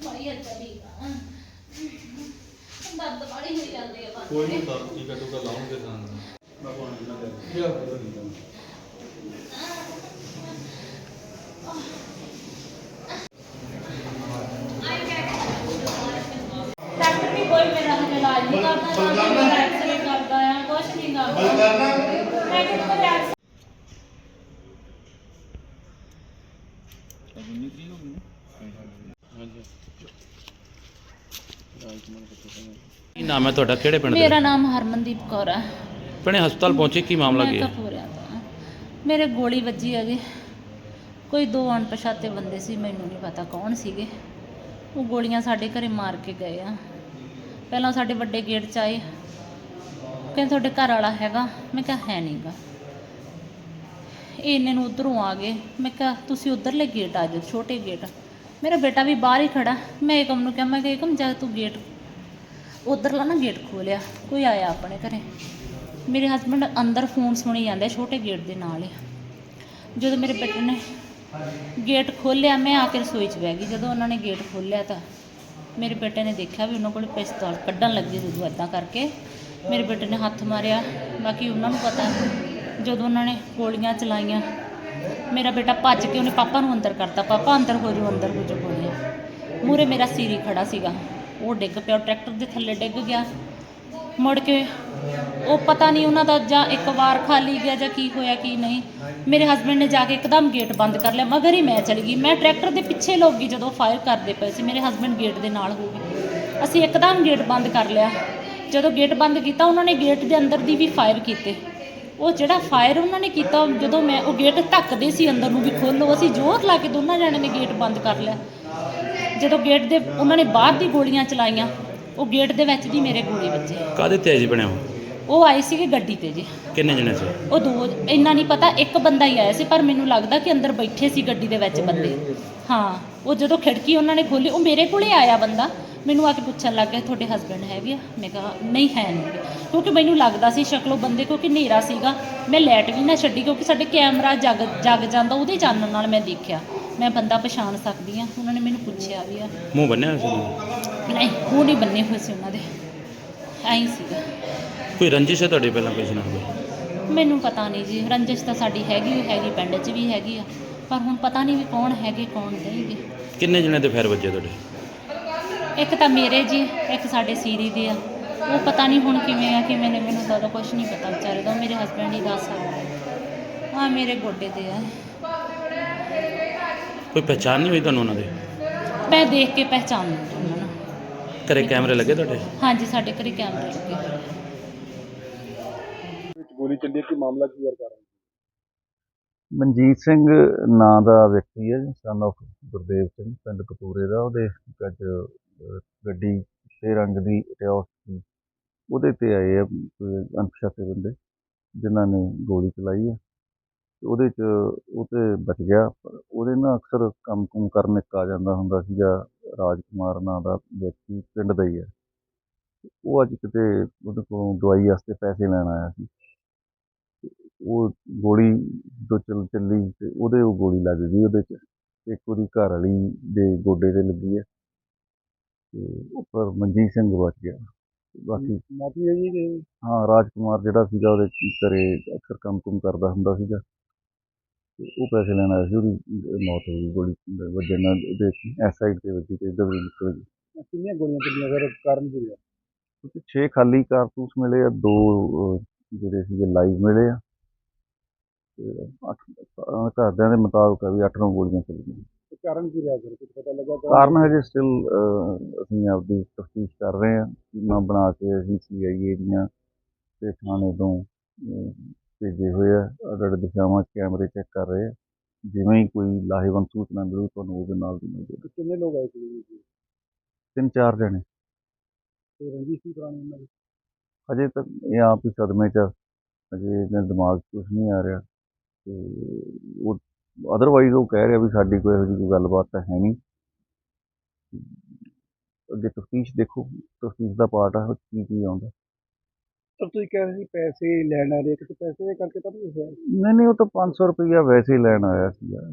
ਬੜੀ ਅੱਛਾ ਦੀ ਦਰਦ ਬੜੀ ਹੋਈ ਜਾਂਦੀ ਹੈ ਕੋਈ ਨਹੀਂ ਤਾਂ ਟੀਕਾ ਟੂਕਾ ਲਾਉਣਗੇ ਤਾਂ। ਮੈਂ ਪਾਣੀ ਨਾ ਦੇ ਡਾਕਟਰ ਵੀ ਕੋਈ ਮੇਰਾ ਇਲਾਜ ਨਹੀਂ ਕਰਦਾ ਨਾ ਮੇਰਾ ਐਕਸਰੇ ਕਰਦਾ ਆ ਕੁਛ ਨਹੀਂ ਕਰਦਾ। ਮੈਂ ਕਿਹਾ ਕੋਈ ਐਕਸ ਕੀ ਨਾਮ ਹੈ ਤੁਹਾਡਾ? ਕਿਹੜੇ ਪਿੰਡ ਦੇ ਮੇਰਾ ਨਾਮ ਹਰਮਨਦੀਪ ਕੌਰ ਹੈ। ਭੈਣੇ ਹਸਪਤਾਲ ਪਹੁੰਚੇ ਕੀ ਮਾਮਲਾ ਮੈਂ ਕੀ ਹੈ? ਕਪੂਰਿਆਂ ਤੋਂ ਮੇਰੇ ਗੋਲੀ ਵੱਜੀ ਹੈ ਜੀ। ਕੋਈ ਦੋ ਅਣਪਛਾਤੇ ਬੰਦੇ ਸੀ ਮੈਨੂੰ ਨਹੀਂ ਪਤਾ ਕੌਣ ਸੀਗੇ। ਉਹ ਗੋਲੀਆਂ ਸਾਡੇ ਘਰੇ ਮਾਰ ਕੇ ਗਏ ਆ। ਪਹਿਲਾਂ ਸਾਡੇ ਵੱਡੇ ਗੇਟ 'ਚ ਆਏ। ਕਹਿੰਦੇ ਤੁਹਾਡੇ ਘਰ ਵਾਲਾ ਹੈਗਾ? ਮੈਂ ਕਿਹਾ ਹੈ ਨਹੀਂਗਾ ਇਹ ਇੰਨੇ ਨੂੰ ਉਧਰੋਂ ਆ ਗਏ। ਮੈਂ ਕਿਹਾ ਤੁਸੀਂ ਉਧਰਲੇ ਗੇਟ ਆ ਜਾਓ ਛੋਟੇ ਗੇਟ। ਮੇਰਾ ਬੇਟਾ ਵੀ ਬਾਹਰ ਹੀ ਖੜਾ। ਮੈਂ ਏਕਮ ਨੂੰ ਕਿਹਾ, ਮੈਂ ਕਿ ਏਕਮ ਜਾ ਤੂੰ ਗੇਟ ਉਧਰਲਾ ਨਾ ਗੇਟ ਖੋਲਿਆ, ਕੋਈ ਆਇਆ ਆਪਣੇ ਘਰੇ। ਮੇਰੇ ਹਸਬੰਡ ਅੰਦਰ ਫੋਨ ਸੁਣੀ ਜਾਂਦੇ ਛੋਟੇ ਗੇਟ ਦੇ ਨਾਲ ਹੀ। ਜਦੋਂ ਮੇਰੇ ਬੇਟੇ ਨੇ ਗੇਟ ਖੋਲ੍ਹਿਆ ਮੈਂ ਆ ਕੇ ਰਸੋਈ 'ਚ ਬਹਿ ਗਈ। ਜਦੋਂ ਉਹਨਾਂ ਨੇ ਗੇਟ ਖੋਲ੍ਹਿਆ ਤਾਂ ਮੇਰੇ ਬੇਟੇ ਨੇ ਦੇਖਿਆ ਵੀ ਉਹਨਾਂ ਕੋਲ ਪਿਸਤੌਲ ਕੱਢਣ ਲੱਗੀ ਉਦੋਂ ਇਦਾਂ ਕਰਕੇ। ਮੇਰੇ ਬੇਟੇ ਨੇ ਹੱਥ ਮਾਰਿਆ, ਬਾਕੀ ਉਹਨਾਂ ਨੂੰ ਪਤਾ। ਜਦੋਂ ਉਹਨਾਂ ਨੇ ਗੋਲੀਆਂ ਚਲਾਈਆਂ ਮੇਰਾ ਬੇਟਾ ਭੱਜ ਕੇ ਉਹਨੇ ਪਾਪਾ ਨੂੰ ਅੰਦਰ ਕਰਤਾ। ਪਾਪਾ ਅੰਦਰ ਹੋ ਜਾਓ, ਅੰਦਰ ਹੋ ਜਾਓ ਗੋਲੀਆਂ ਮੂਰੇ ਮੇਰਾ ਸੀਰੀ ਖੜਾ ਸੀਗਾ। ਉਹ ਡਿੱਗ ਪਿਆ ਟਰੈਕਟਰ ਦੇ ਥੱਲੇ ਡਿੱਗ ਗਿਆ। ਮੁੜ ਕੇ ਉਹ ਪਤਾ ਨਹੀਂ ਉਹਨਾਂ ਦਾ ਜਾਂ ਇੱਕ ਵਾਰ ਖਾਲੀ ਗਿਆ ਜਾਂ ਕੀ ਹੋਇਆ, ਕੀ ਨਹੀਂ। ਮੇਰੇ ਹਸਬੰਡ ਨੇ ਜਾ ਕੇ ਇੱਕਦਮ ਗੇਟ ਬੰਦ ਕਰ ਲਿਆ। ਮਗਰ ਹੀ ਮੈਂ ਚਲੀ ਗਈ। ਮੈਂ ਟਰੈਕਟਰ ਦੇ ਪਿੱਛੇ ਲੋਕ ਗਈ ਜਦੋਂ ਫਾਇਰ ਕਰਦੇ ਪਏ ਸੀ। ਮੇਰੇ ਹਸਬੰਡ ਗੇਟ ਦੇ ਨਾਲ ਹੋ ਗਏ ਅਸੀਂ ਇੱਕਦਮ ਗੇਟ ਬੰਦ ਕਰ ਲਿਆ। ਜਦੋਂ ਗੇਟ ਬੰਦ ਕੀਤਾ, ਉਹਨਾਂ ਨੇ ਗੇਟ ਦੇ ਅੰਦਰ ਦੀ ਵੀ ਫਾਇਰ ਕੀਤੇ। ਉਹ ਜਿਹੜਾ ਫਾਇਰ ਉਹਨਾਂ ਨੇ ਕੀਤਾ ਜਦੋਂ ਮੈਂ ਉਹ ਗੇਟ ਢੱਕਦੇ ਸੀ ਅੰਦਰ ਨੂੰ ਵੀ ਖੋਲੋ ਅਸੀਂ ਜ਼ੋਰ ਲਾ ਕੇ ਦੋਨਾਂ ਜਣਿਆਂ ਨੇ ਗੇਟ ਬੰਦ ਕਰ ਲਿਆ। ਜਦੋਂ ਗੇਟ ਦੇ ਉਹਨਾਂ ਨੇ ਬਾਹਰ ਦੀ ਗੋਲੀਆਂ ਚਲਾਈਆਂ ਉਹ ਗੇਟ ਦੇ ਵਿੱਚ ਦੀ ਮੇਰੇ ਗੋਲੀ ਵੱਜੀ। ਕਾਹਦੇ ਤੇ ਜੀ ਬਣਿਆ ਉਹ? ਉਹ ਆਏ ਸੀਗੇ ਗੱਡੀ ਤੇ ਜੀ। ਕਿੰਨੇ ਜਣੇ ਸੀ? ਉਹ ਦੋ ਇੰਨਾ ਨਹੀਂ ਪਤਾ ਇੱਕ ਬੰਦਾ ਹੀ ਆਇਆ ਸੀ ਪਰ ਮੈਨੂੰ ਲੱਗਦਾ ਕਿ ਅੰਦਰ ਬੈਠੇ ਸੀ ਗੱਡੀ ਦੇ ਵਿੱਚ ਬੰਦੇ। ਹਾਂ ਉਹ ਜਦੋਂ ਖਿੜਕੀ ਉਹਨਾਂ ਨੇ ਖੋਲੀ ਉਹ ਮੇਰੇ ਕੋਲੇ ਆਇਆ ਬੰਦਾ। ਮੈਨੂੰ ਆ ਕੇ ਪੁੱਛਣ ਲੱਗ ਗਿਆ ਤੁਹਾਡੇ ਹਸਬੰਡ ਹੈਗੇ ਆ? ਮੈਂ ਕਿਹਾ ਨਹੀਂ ਹੈ ਨਹੀਂ। ਕਿਉਂਕਿ ਮੈਨੂੰ ਲੱਗਦਾ ਸੀ ਸ਼ਕਲੋਂ ਬੰਦੇ ਕਿਉਂਕਿ ਹਨੇਰਾ ਸੀਗਾ। ਮੈਂ ਲਾਈਟ ਵੀ ਨਾ ਛੱਡੀ ਕਿਉਂਕਿ ਸਾਡੇ ਕੈਮਰਾ ਜਗ ਜਗ ਜਾਂਦਾ ਉਹਦੇ ਚਾਨਣ ਨਾਲ ਮੈਂ ਦੇਖਿਆ। ਮੈਂ ਬੰਦਾ ਪਛਾਣ ਸਕਦੀ ਆ ਉਹਨਾਂ ਨੇ ਮੈਨੂੰ ਪੁੱਛਿਆ ਵੀ ਆ। ਮੂੰਹ ਬੰਨਿਆ ਸੀ ਉਹਨਾਂ? ਨਹੀਂ ਉਹ ਨਹੀਂ ਬੰਨੇ ਹੋਏ ਸੀ ਉਹਨਾਂ ਦੇ। ਐਂ ਸੀਗਾ। ਕੋਈ ਰੰਜਿਸ਼ ਹੈ ਤੁਹਾਡੀ ਪਹਿਲਾਂ ਕਿਸੇ ਨਾਲ? ਕੋਈ ਮੈਨੂੰ ਪਤਾ ਨਹੀਂ ਜੀ ਰੰਜਿਸ਼ ਤਾਂ ਸਾਡੀ ਹੈਗੀ ਹੈਗੀ ਪਿੰਡ 'ਚ ਵੀ ਹੈਗੀ ਆ। ਪਰ ਹੁਣ ਪਤਾ ਨਹੀਂ ਵੀ ਕੌਣ ਹੈਗੇ ਕੌਣ ਨਹੀਂਗੇ ਕਿੰਨੇ ਜਣੇ ਤੇ ਫੈਰ ਵੱਜੇ ਤੁਹਾਡੇ? ਇੱਕ ਤਾਂ ਮੇਰੇ ਜੀ ਇੱਕ ਸਾਡੇ ਸੀਰੀ ਦੇ ਆ। ਉਹ ਪਤਾ ਨਹੀਂ ਹੁਣ ਕਿਵੇਂ ਆ ਕਿਵੇਂ ਨੇ ਮੈਨੂੰ ਤਾਂ ਕੁਝ ਨਹੀਂ ਪਤਾ ਵਿਚਾਰੇ ਦਾ। ਮੇਰੇ ਹਸਬੰਡ ਹੀ ਦੱਸ ਸਕਦੇ ਆ ਮੇਰੇ ਗੋਡੇ ਤੇ ਆ। ਕੋਈ ਪਹਿਚਾਣ ਨਹੀਂ ਹੋਈ ਤੁਹਾਨੂੰ ਉਹਨਾਂ ਦੇ? ਮੈਂ ਦੇਖ ਕੇ ਪਹਿਚਾਨ ਲਈ ਉਹਨਾਂ ਨੂੰ। ਘਰੇ ਕੈਮਰੇ ਲੱਗੇ ਤੁਹਾਡੇ? ਹਾਂਜੀ ਸਾਡੇ ਘਰੇ ਕੈਮਰੇ ਲੱਗੇ। ਆ। ਵਿੱਚ ਗੋਲੀ ਚੱਲੀ ਕੀ ਮਾਮਲਾ ਕੀ ਕਰ ਰਹੇ ਮਨਜੀਤ ਸਿੰਘ ਨਾਂ ਦਾ ਵਿਅਕਤੀ ਹੈ ਸਨ of ਗੁਰਦੇਵ ਸਿੰਘ ਪਿੰਡ ਕਪੂਰੇ ਦਾ। ਉਹਦੇ ਅੱਜ ਗੱਡੀ ਛੇ ਰੰਗ ਦੀ ਟਿਓਸ ਸੀ ਉਹਦੇ ਤੇ ਆਏ ਆ ਕੋਈ ਅਣਪਛਾਤੇ ਬੰਦੇ, ਜਿਨ੍ਹਾਂ ਨੇ ਗੋਲੀ ਚਲਾਈ ਆ। ਤੇ ਉਹਦੇ ਚ ਉਹ ਤੇ ਬਚ ਗਿਆ, ਪਰ ਉਹਦੇ ਨਾਲ ਅਕਸਰ ਕੰਮ ਕੁਮ ਕਰਨ ਇੱਕ ਆ ਜਾਂਦਾ ਹੁੰਦਾ ਸੀਗਾ, ਰਾਜਕੁਮਾਰ ਨਾਂ ਦਾ ਵਿਅਕਤੀ ਪਿੰਡ ਦਾ ਹੀ ਹੈ ਉਹ ਅੱਜ ਕਿਤੇ ਉਹਦੇ ਕੋਲੋਂ ਦਵਾਈ ਵਾਸਤੇ ਪੈਸੇ ਲੈਣ ਆਇਆ ਸੀ। ਉਹ ਗੋਲੀ ਜੋ ਚੱਲ ਚੱਲੀ ਤੇ ਉਹਦੇ ਉਹ ਗੋਲੀ ਲੱਗ ਗਈ ਉਹਦੇ ਚ। ਇੱਕ ਉਹਦੀ ਘਰ ਵਾਲੀ ਦੇ ਗੋਡੇ ਤੇ ਲੱਗੀ ਹੈ ਤੇ ਉੱਪਰ ਮਨਜੀਤ ਸਿੰਘ ਬਚ ਗਿਆ। ਬਾਕੀ ਮਾਫੀ ਹੈਗੀ ਕਿ? ਹਾਂ ਰਾਜਕੁਮਾਰ ਜਿਹੜਾ ਸੀਗਾ ਉਹਦੇ ਘਰੇ ਅਕਸਰ ਕੰਮ ਕੁਮ ਕਰਦਾ ਹੁੰਦਾ ਸੀਗਾ। ਤੇ ਉਹ ਪੈਸੇ ਲੈਣ ਆਇਆ ਸੀ ਉਹਦੀ ਮੌਤ ਹੋ ਗਈ ਗੋਲੀ ਵੱਜਣ ਨਾਲ। ਉਹਦੇ ਐਸ ਸਾਈਡ ਤੇ ਵੱਜੀ ਤੇ ਨਿਕਲ ਗਈ। ਕਿੰਨੀਆਂ ਗੋਲੀਆਂ ਚੱਲੀਆਂ? ਸਰ ਕਾਰਨ ਕੀ ਰਿਹਾ ਕਿਉਂਕਿ 6 ਖਾਲੀ ਕਾਰਤੂਸ ਮਿਲੇ ਆ ਦੋ ਜਿਹੜੇ ਸੀਗੇ ਲਾਈਵ ਮਿਲੇ ਆ। ਤੇ ਘਰਦਿਆਂ ਦੇ ਮੁਤਾਬਕ ਆ ਵੀ 8 ਗੋਲੀਆਂ ਚੱਲੀਆਂ। ਕਾਰਨ ਕੀ ਰਿਹਾ ਸਰ? ਕੁਝ ਪਤਾ ਲੱਗਾ ਕਾਰਨ ਹਜੇ ਸਟਿਲ ਅਸੀਂ ਆਪਦੀ ਤਫਤੀਸ਼ ਕਰ ਰਹੇ ਹਾਂ ਟੀਮਾਂ ਬਣਾ ਕੇ ਅਸੀਂ ਸੀਆਈਏ ਦੀਆਂ ਤੇ ਥਾਣੇ ਤੋਂ ਭੇਜੇ ਹੋਏ ਆ। ਅਡੜ ਦਿਸ਼ਾਵਾਂ ਕੈਮਰੇ ਚੈੱਕ ਕਰ ਰਹੇ ਆ ਜਿਵੇਂ ਹੀ ਕੋਈ ਲਾਹੇਵੰਦ ਸੂਚਨਾ ਮਿਲੂ ਤੁਹਾਨੂੰ ਉਹਦੇ ਨਾਲ ਦੀ ਮਿਲ ਕਿੰਨੇ ਲੋਕ ਆਏ ਸੀ ਤਿੰਨ ਚਾਰ ਜਣੇ। ਤੇ ਰਣਜੀਤ ਸਿੰਘ ਪੁਰਾਣੀ ਉਹਨਾਂ ਦੀ? ਅਜੇ ਤੱਕ ਇਹ ਆਪ ਹੀ ਸਦਮੇ 'ਚ। ਅਜੇ ਇਹਦੇ ਦਿਮਾਗ 'ਚ ਕੁਝ ਨਹੀਂ ਆ ਰਿਹਾ। ਤੇ ਉਹ ਅਦਰਵਾਈਜ਼ ਉਹ ਕਹਿ ਰਿਹਾ ਵੀ ਸਾਡੀ ਕੋਈ ਇਹੋ ਜਿਹੀ ਕੋਈ ਗੱਲਬਾਤ ਤਾਂ ਹੈ ਨਹੀਂ। ਅੱਗੇ ਤਫਤੀਸ਼ ਦੇਖੋ ਤਫਤੀਸ਼ ਦਾ ਪਾਰਟ ਆ ਕੀ ਕੀ ਆਉਂਦਾ। ਸਰ ਤੁਸੀਂ ਕਹਿ ਰਹੇ ਸੀ ਪੈਸੇ ਲੈਣ ਆ ਰਹੇ ਕਿ ਪੈਸੇ ਦੇ ਕਰਕੇ ਤਾਂ ਨਹੀਂ ਹੋਇਆ। ਨਹੀਂ ਨਹੀਂ ਉਹ ਤਾਂ 500 ਰੁਪਈਆ ਵੈਸੇ ਹੀ ਲੈਣ ਆਇਆ ਸੀਗਾ।